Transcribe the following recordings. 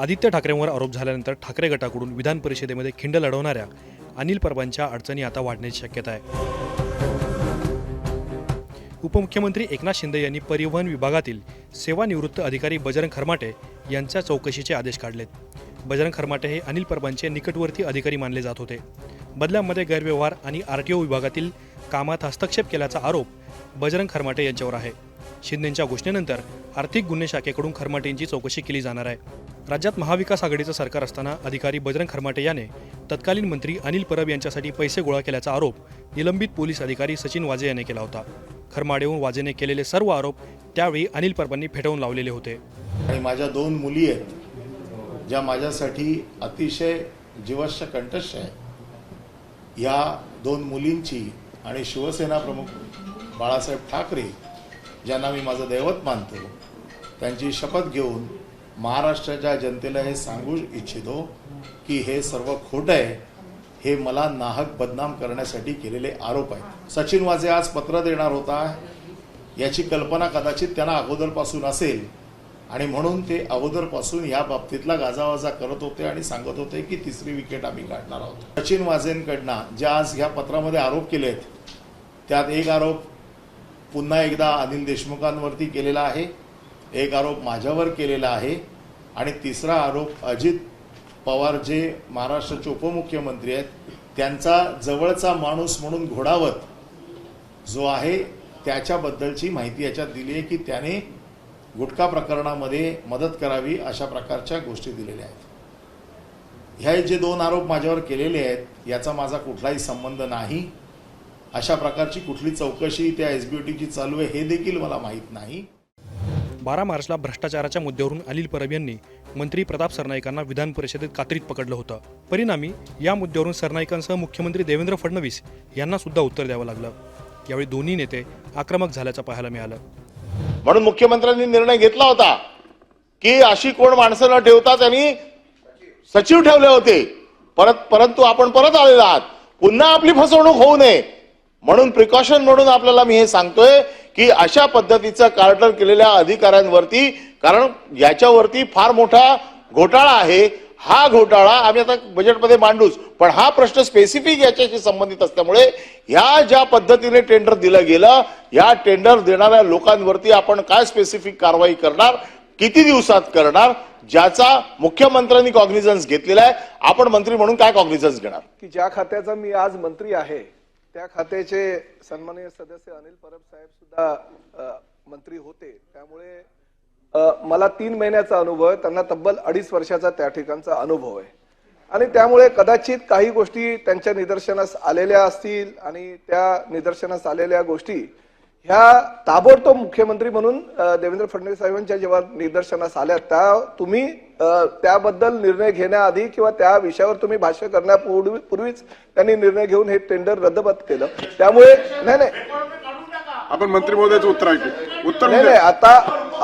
आदित्य ठाकरेंवर आरोप झाल्यानंतर ठाकरे गटाकडून विधान परिषदेमध्ये खिंड लढवणाऱ्या अनिल परबांच्या अडचणी आता वाढण्याची शक्यता आहे. उपमुख्यमंत्री एकनाथ शिंदे यांनी परिवहन विभागातील सेवानिवृत्त अधिकारी बजरंग खरमाटे यांच्या चौकशीचे आदेश काढलेत. बजरंग खरमाटे हे अनिल परबांचे निकटवर्ती अधिकारी मानले जात होते. बदल्यामध्ये गैरव्यवहार आणि आर टी ओ विभागातील कामात हस्तक्षेप केल्याचा आरोप बजरंग खरमाटे यांच्यावर आहे. शिंदेंच्या घोषणेनंतर आर्थिक गुन्हे शाखेकडून खरमाटेंची चौकशी केली जाणार आहे. राज्यात महाविकास आघाडीचं सरकार असताना अधिकारी बजरंग खरमाटे याने तत्कालीन मंत्री अनिल परब यांच्यासाठी पैसे गोळा केल्याचा आरोप निलंबित पोलीस अधिकारी सचिन वाजे याने केला होता. खरमाडेहून वाजेने केलेले सर्व आरोप त्यावेळी अनिल परबांनी फेटाळून लावलेले होते. आणि माझ्या दोन मुली आहेत ज्या माझ्यासाठी अतिशय जीवश्य कंठस्थ आहे या दोन मुलींची आणि शिवसेना प्रमुख बाळासाहेब ठाकरे ज्यांना मी माझं दैवत मानतो त्यांची शपथ घेऊन महाराष्ट्राच्या जनतेला हे सांगू इच्छितो की हे सर्व खोटं आहे. हे मला नाहक बदनाम करण्यासाठी केलेले आरोप आहेत. सचिन वाजे आज पत्र देणार होता. याची कल्पना कदाचित त्यांना अगोदरपासून असेल. आणि म्हणून ते अगोदरपासून या बाबतीतला गाजावाजा करत होते आणि सांगत होते की तिसरी विकेट आम्ही काढणार आहोत. सचिन वाझेंकडनं जे आज ह्या पत्रामध्ये आरोप केले आहेत त्यात एक आरोप पुन्हा एकदा अनिल देशमुखांवरती केलेला आहे. एक आरोप माझ्यावर केलेला आहे. आणि तिसरा आरोप अजित पवार जे महाराष्ट्राचे उपमुख्यमंत्री आहेत त्यांचा जवळचा माणूस म्हणून घोडावत जो आहे त्याच्याबद्दलची माहिती याच्यात दिली आहे की त्याने गुटखा प्रकरणामध्ये मदत करावी अशा प्रकारच्या गोष्टी दिलेल्या आहेत. ह्या जे दोन आरोप माझ्यावर केलेले आहेत याचा माझा कुठलाही संबंध नाही. अशा प्रकारची कुठली चौकशी त्या एस बी टीची चालू आहे हे देखील मला माहीत नाही. बारा मार्चला भ्रष्टाचाराच्या मुद्द्यावरून अनिल परब यांनी मंत्री प्रताप सरनाईकांना विधान परिषदेत कात्रीत पकडलं होतं. परिणामी या मुद्द्यावरून सरनाईकांसह मुख्यमंत्री देवेंद्र फडणवीस यांना सुद्धा उत्तर द्यावं लागलं. यावेळी दोन्ही नेते आक्रमक झाल्याचं पाहायला मिळालं. म्हणून मुख्यमंत्र्यांनी निर्णय घेतला होता की अशी कोण माणसं न ठेवता त्यांनी सचिव ठेवले होते. परत परंतु आपण परत आलेला आहात. पुन्हा आपली फसवणूक होऊ नये. म्हणून प्रिकॉशन म्हणून आपल्याला मी हे सांगतोय की अशा पद्धतीचं कार्टर केलेल्या अधिकाऱ्यांवरती कारण याच्यावरती फार मोठा घोटाळा आहे. हा घोटाळा आम्ही आता बजेटमध्ये मांडूच पण हा प्रश्न स्पेसिफिक याच्याशी संबंधित असल्यामुळे ह्या ज्या पद्धतीने टेंडर दिलं गेलं या टेंडर देणाऱ्या लोकांवरती आपण काय स्पेसिफिक कारवाई करणार किती दिवसात करणार ज्याचा मुख्यमंत्र्यांनी कॉग्निझन्स घेतलेला आहे. आपण मंत्री म्हणून काय कॉग्निझन्स घेणार? की ज्या खात्याचा मी आज मंत्री आहे त्या खात्याचे सन्माननीय सदस्य अनिल परब साहेब सुद्धा मंत्री होते. त्यामुळे मला तीन महिन्याचा अनुभव आहे. त्यांना तब्बल अडीच वर्षाचा त्या ठिकाणचा अनुभव आहे. आणि त्यामुळे कदाचित काही गोष्टी त्यांच्या निदर्शनास आलेल्या असतील आणि त्या निदर्शनास आलेल्या गोष्टी ह्या ताबडतोब मुख्यमंत्री म्हणून देवेंद्र फडणवीस साहेबांच्या जेव्हा निदर्शनास आल्या त्या तुम्ही त्याबद्दल निर्णय घेण्याआधी किंवा त्या विषयावर तुम्ही भाष्य करण्यापूर्वी पूर्वीच त्यांनी निर्णय घेऊन हे टेंडर रद्दबात केलं. त्यामुळे नाही नाही. आपण मंत्री महोदयाचं उत्तर ऐकू. उत्तर नाही. नाही आता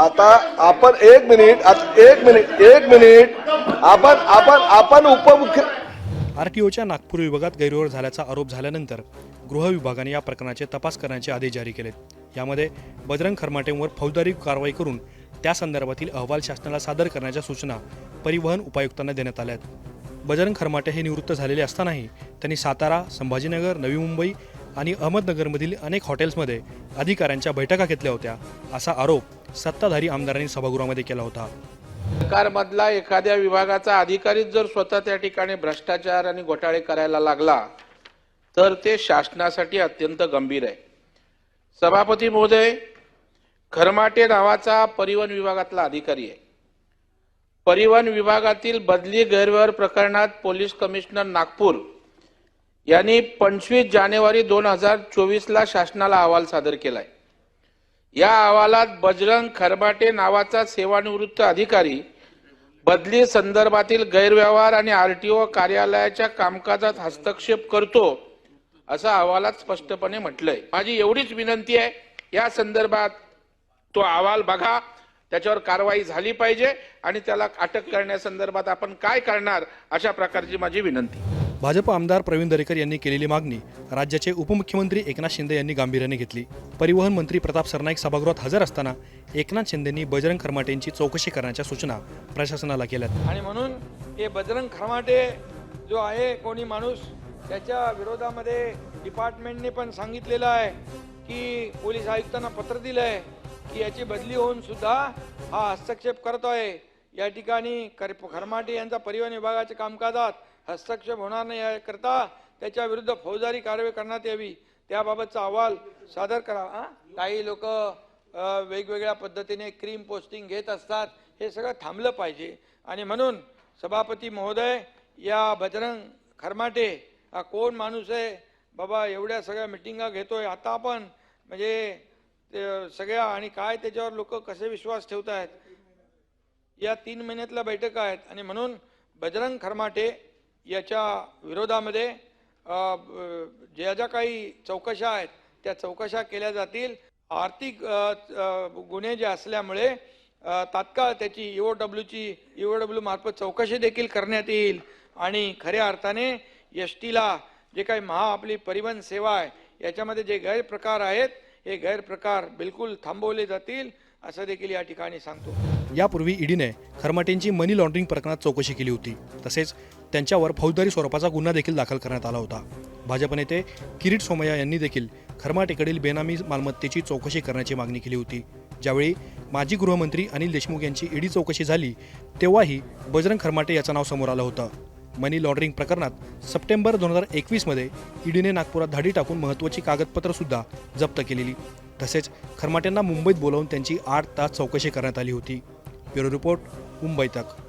आता आपण एक मिनिट आत- एक मिनिट एक मिनिट. आपण आपण आपण उपमुख्य आर टी ओच्या नागपूर विभागात गैरव्यवहार झाल्याचा आरोप झाल्यानंतर गृह विभागाने या प्रकरणाचे तपास करण्याचे आदेश जारी केलेत. यामध्ये बजरंग खरमाटेंवर फौजदारी कारवाई करून त्या संदर्भातील अहवाल शासनाला सादर करण्याच्या सूचना परिवहन उपायुक्तांना देण्यात आल्या आहेत. बजरंग खरमाटे हे निवृत्त झालेले असतानाही त्यांनी सातारा संभाजीनगर नवी मुंबई आणि अहमदनगरमधील अनेक हॉटेल्समध्ये अधिकाऱ्यांच्या बैठका घेतल्या होत्या असा आरोप सत्ताधारी आमदारांनी सभागृहामध्ये केला होता. सरकारमधला एखाद्या विभागाचा अधिकारीच जर स्वतः त्या ठिकाणी भ्रष्टाचार आणि घोटाळे करायला लागला तर ते शासनासाठी अत्यंत गंभीर आहे. सभापती महोदय खरमाटे नावाचा परिवहन विभागातला अधिकारी आहे. परिवहन विभागातील बदली गैरव्यवहार प्रकरणात पोलीस कमिशनर नागपूर यांनी पंचवीस जानेवारी दोन हजार चोवीसला शासनाला अहवाल सादर केलाय. या अहवालात बजरंग खरबाटे नावाचा सेवानिवृत्त अधिकारी बदली संदर्भातील गैरव्यवहार आणि आरटीओ कार्यालयाच्या कामकाजात हस्तक्षेप करतो असं अहवालात स्पष्टपणे म्हटलंय. माझी एवढीच विनंती आहे या संदर्भात तो अहवाल बघा त्याच्यावर कारवाई झाली पाहिजे आणि त्याला अटक करण्यासंदर्भात आपण काय करणार अशा प्रकारची माझी विनंती. भाजप आमदार प्रवीण दरेकर यांनी केलेली मागणी राज्याचे उपमुख्यमंत्री एकनाथ शिंदे यांनी गांभीर्याने घेतली. परिवहन मंत्री प्रताप सरनाईक सभागृहात हजर असताना एकनाथ शिंदेंनी बजरंग खरमाटेंची चौकशी करण्याच्या सूचना प्रशासनाला केल्यात. आणि म्हणून हे बजरंग खरमाटे जो आहे कोणी माणूस त्याच्या विरोधामध्ये डिपार्टमेंटने पण सांगितलेलं आहे की पोलीस आयुक्तांना पत्र दिलं आहे की याची बदली होऊन सुद्धा हा हस्तक्षेप करतो आहे. या ठिकाणी कर खरमाटे यांचा परिवहन विभागाच्या कामकाजात हस्तक्षेप होणार नाही याकरता त्याच्या विरुद्ध फौजदारी कारवाई करण्यात यावी. त्याबाबतचा अहवाल सादर करा. काही लोक वेगवेगळ्या पद्धतीने क्रीम पोस्टिंग घेत असतात. हे सगळं थांबलं पाहिजे. आणि म्हणून सभापती महोदय या बजरंग खरमाटे हा कोण माणूस आहे? बाबा एवढ्या सगळ्या मिटिंगा घेतोय. आता आपण म्हणजे ते सगळ्या आणि काय त्याच्यावर लोक कसे विश्वास ठेवत आहेत या तीन महिन्यातल्या बैठका आहेत. आणि म्हणून बजरंग खरमाटे याच्या विरोधामध्ये ज्या ज्या काही चौकशा आहेत त्या चौकशा केल्या जातील. आर्थिक गुन्हे जे असल्यामुळे तात्काळ त्याची ईओ डब्ल्यूची ईओ डब्ल्यू मार्फत चौकशी देखील करण्यात येईल. आणि खऱ्या अर्थाने एस टीला जे काही महा आपली परिवहन सेवा आहे याच्यामध्ये जे गैरप्रकार आहेत हे गैरप्रकार बिलकुल थांबवले जातील असं देखील या ठिकाणी सांगतो. यापूर्वी ईडीने खरमाटेंची मनी लॉन्ड्रिंग प्रकरणात चौकशी केली होती. तसेच त्यांच्यावर फौजदारी स्वरूपाचा गुन्हा देखील दाखल करण्यात आला होता. भाजप नेते किरीट सोमय्या यांनी देखील खरमाटेकडील बेनामी मालमत्तेची चौकशी करण्याची मागणी केली होती. ज्यावेळी माजी गृहमंत्री अनिल देशमुख यांची ईडी चौकशी झाली तेव्हाही बजरंग खरमाटे याचं नाव समोर आलं होतं. मनी लॉन्ड्रिंग प्रकरणात सप्टेंबर दोन हजार एकवीसमध्ये ईडीने नागपुरात धाडी टाकून महत्त्वाची कागदपत्रंसुद्धा जप्त केलेली. तसेच खरमाट्यांना मुंबईत बोलावून त्यांची आठ तास चौकशी करण्यात आली होती. ब्युरो रिपोर्ट मुंबई तक.